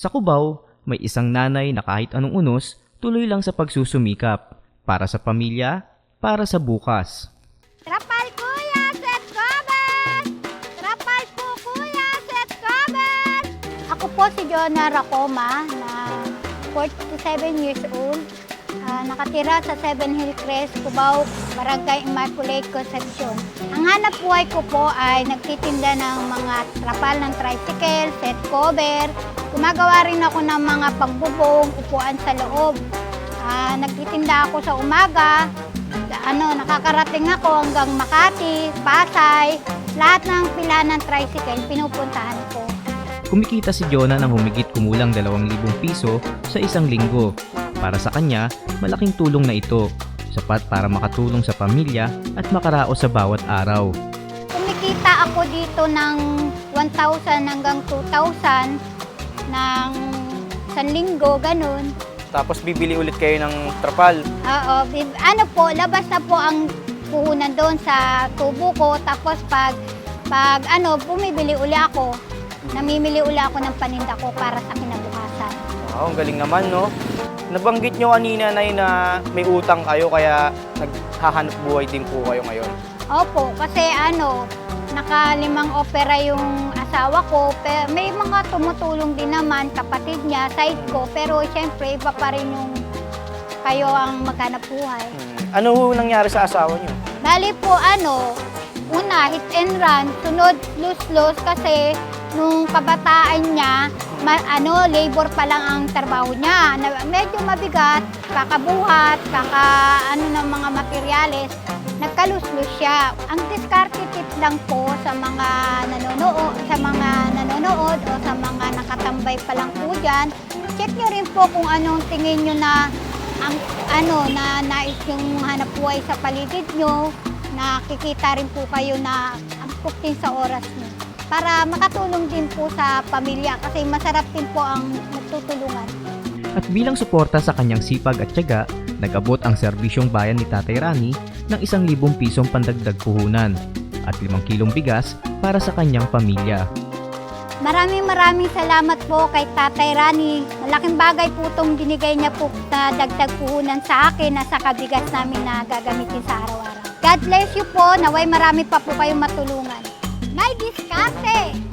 Sa Cubao, may isang nanay na kahit anong unos, tuloy lang sa pagsusumikap. Para sa pamilya, para sa bukas. Trapal kuya, set cover! Trapal po kuya, set cover! Ako po si Jonah Racoma na 47 years old. Ah, nakatira sa Seven Hill Crest, Cubao, Barangay Immaculate Concepcion. Ang hanap buhay ko po ay nagtitinda ng mga trapal ng tricycle, set cover. Gumagawa rin ako ng mga pagbubong, upuan sa loob. Ah, nagtitinda ako sa umaga, ano, nakakarating ako hanggang Makati, Pasay, lahat ng pila ng tricycle pinupuntahan ko. Kumikita si Jonah ng humigit kumulang 2,000 piso sa isang linggo. Para sa kanya, malaking tulong na ito. Sapat para makatulong sa pamilya at makaraos sa bawat araw. Kumikita ako dito ng 1,000 hanggang 2,000 ng isang linggo, ganun. Tapos bibili ulit kayo ng trapal. Oo, bib- ano po, labas na po ang puhunan doon sa tubo ko. Tapos pag, pag ano, bumibili uli ako. Namimili uli ako ng paninda ko para sa kinabukasan. Wow, ang galing naman, no? Nabanggit nyo kanina na na may utang kayo kaya naghahanap buhay din po kayo ngayon. Opo, kasi ano, nakalimang opera yung asawa ko. Pero may mga tumutulong din naman, kapatid niya, side ko. Pero siyempre, iba pa rin yung kayo ang maghanap buhay. Hmm. Ano ho nangyari sa asawa nyo? Bali po ano, una hit and run, sunod lose-lose kasi nung kabataan niya, ma- ano, labor pa lang ang trabaho niya. Na, medyo mabigat, kakabuhat, kaka ano ng mga materyales, nagkalus-lose siya. Ang diskarte tip lang po sa mga nanonood, sa mga nanonood o sa mga nakatambay pa lang po dyan, check nyo rin po kung anong tingin nyo na ang ano na nais yung hanap buhay sa paligid nyo, nakikita rin po kayo na angkop din sa oras nyo. Para makatulong din po sa pamilya kasi masarap din po ang nagtutulungan. At bilang suporta sa kanyang sipag at tiyaga, nag-abot ang serbisyong bayan ni Tatay Rani ng isang libong pisong pandagdag puhunan at limang kilong bigas para sa kanyang pamilya. Maraming maraming salamat po kay Tatay Rani. Malaking bagay po itong binigay niya po na dagdag puhunan sa akin na sa kabigas namin na gagamitin sa araw-araw. God bless you po. Naway marami pa po kayong matulungan. May diskarte!